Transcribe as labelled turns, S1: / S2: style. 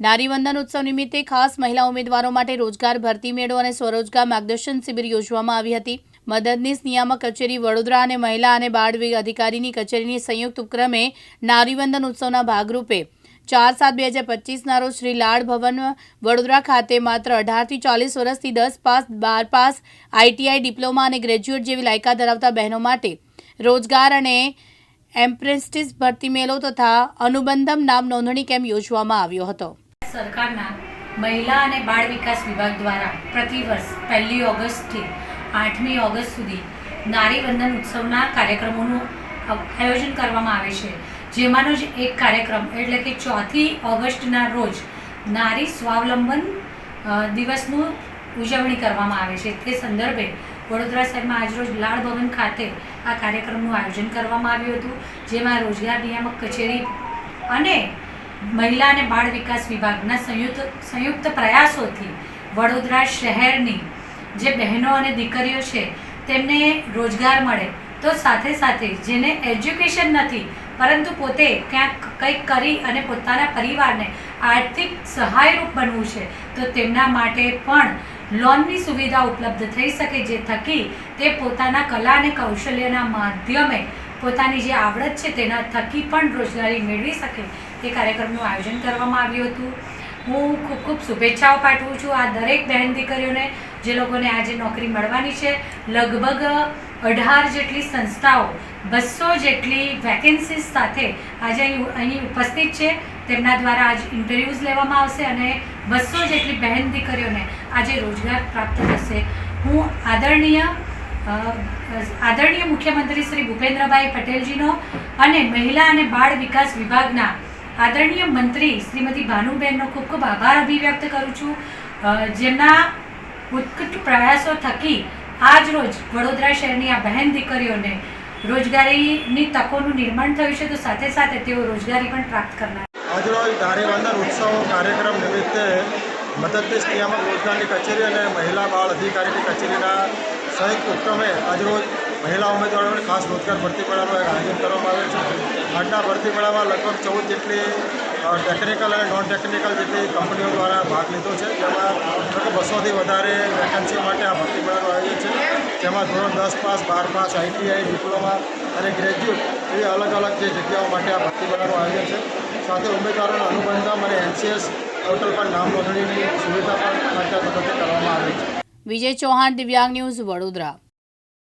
S1: નારીવંદન ઉત્સવ નિમિત્તે ખાસ મહિલા ઉમેદવારો માટે રોજગાર, ભરતી મેળો અને સ્વરોજગાર માર્ગદર્શન શિબિર યોજવામાં આવી હતી. મદદનીશ નિયામક કચેરી વડોદરા અને મહિલા અને બાળ અધિકારીની કચેરીની સંયુક્ત ઉપક્રમે નારીવંદન ઉત્સવના ભાગરૂપે ચાર સાત બે હજાર પચીસના રોજ શ્રી લાડ ભવન વડોદરા ખાતે માત્ર અઢારથી ચાલીસ વર્ષથી દસ પાસ, બાર પાસ આઈટીઆઈ ડિપ્લોમા અને ગ્રેજ્યુએટ જેવી લાયકાત ધરાવતા બહેનો માટે રોજગાર અને એમ્પ્રેસ્ટિસ ભરતી મેળો તથા અનુબંધમ નામ નોંધણી કેમ્પ યોજવામાં આવ્યો હતો.
S2: સરકારના મહિલા અને બાળ વિકાસ વિભાગ દ્વારા પ્રતિવર્ષ પહેલી ઓગસ્ટથી આઠમી ઓગસ્ટ સુધી નારી વંદન ઉત્સવના કાર્યક્રમોનું આયોજન કરવામાં આવે છે. જેમાંનો જ એક કાર્યક્રમ એટલે કે ચોથી ઓગસ્ટના રોજ નારી સ્વાવલંબન દિવસનું ઉજવણી કરવામાં આવે છે. તે સંદર્ભે વડોદરા શહેરમાં આજરોજ લાડ ભવન ખાતે આ કાર્યક્રમનું આયોજન કરવામાં આવ્યું હતું, જેમાં રોજગાર નિયામક કચેરી અને મહિલા અને બાળ વિકાસ વિભાગના સંયુક્ત સંયુક્ત પ્રયાસોથી વડોદરા શહેરની જે બહેનો અને દીકરીઓ છે, તેમને રોજગાર મળે તો સાથે સાથે જેને એજ્યુકેશન નથી, પરંતુ પોતે ક્યાંક કંઈક કરી અને પોતાના પરિવારને આર્થિક સહાયરૂપ બનવું છે, તો તેમના માટે પણ લોનની સુવિધા ઉપલબ્ધ થઈ શકે જે થકી તે પોતાના કલા અને કૌશલ્યના માધ્યમે પોતાની જે આવડત છે તેના થકી પણ રોજગારી મેળવી શકે તે કાર્યક્રમનું આયોજન કરવામાં આવ્યું હતું. હું ખૂબ ખૂબ શુભેચ્છાઓ પાઠવું છું આ દરેક બહેન દીકરીઓને જે લોકોને આજે નોકરી મળવાની છે. લગભગ અઢાર જેટલી સંસ્થાઓ, બસો જેટલી વેકેન્સીઝ સાથે આજે અહીં અહીં ઉપસ્થિત છે. તેમના દ્વારા આજ ઇન્ટરવ્યૂઝ લેવામાં આવશે અને બસો જેટલી બહેન દીકરીઓને આજે રોજગાર પ્રાપ્ત થશે. હું આદરણીય આદરણીય મુખ્યમંત્રી શ્રી ભૂપેન્દ્રભાઈ પટેલજીનો અને મહિલા અને બાળ વિકાસ વિભાગના આદરણીય મંત્રી શ્રીમતી ભાનુબેનનો ખૂબ ખૂબ આભાર અભિવ્યક્ત કરું છું. જેમના ઉત્કૃષ્ટ પ્રયાસો થકી આજ રોજ વડોદરા શહેરની આ બહેન દીકરીઓને રોજગારીની તકોનું નિર્માણ થયું છે, તો સાથે સાથે તેઓ રોજગારી પણ પ્રાપ્ત કરનાર.
S3: આજરોજ નારીવંદન ઉત્સવ કાર્યક્રમ નિમિત્તે મદદનીશ નિયામક યોજનાની કચેરી અને મહિલા બાળ અધિકારીની કચેરીના સંયુક્ત ઉપક્રમે આજરોજ મહિલા ઉમેદવારોને ખાસ રોજગાર ભરતી મેળાનું આયોજન કરવામાં આવ્યું છે. આજના ભરતી મેળામાં લગભગ ચૌદ જેટલી ટેકનિકલ અને નોન ટેકનિકલ જેટલી કંપનીઓ દ્વારા ભાગ લીધો છે. જેમાં બસોથી વધારે વેકન્સી માટે આ ભરતી મેળાનું આયોજન છે. જેમાં ધોરણ દસ પાસ, બાર પાસ આઈટીઆઈ ડિપ્લોમા અને ગ્રેજ્યુએટ એવી અલગ અલગ જે જગ્યાઓ માટે આ ભરતી મેળાનું આયોજન છે. સાથે ઉમેદવારોના અનુબંધમ અને એનસીએસ પોર્ટલ પર નામ નોંધણીની સુવિધા પણ કરવામાં આવે છે.
S1: વિજય ચૌહાણ, દિવ્યાંગ ન્યૂઝ વડોદરા.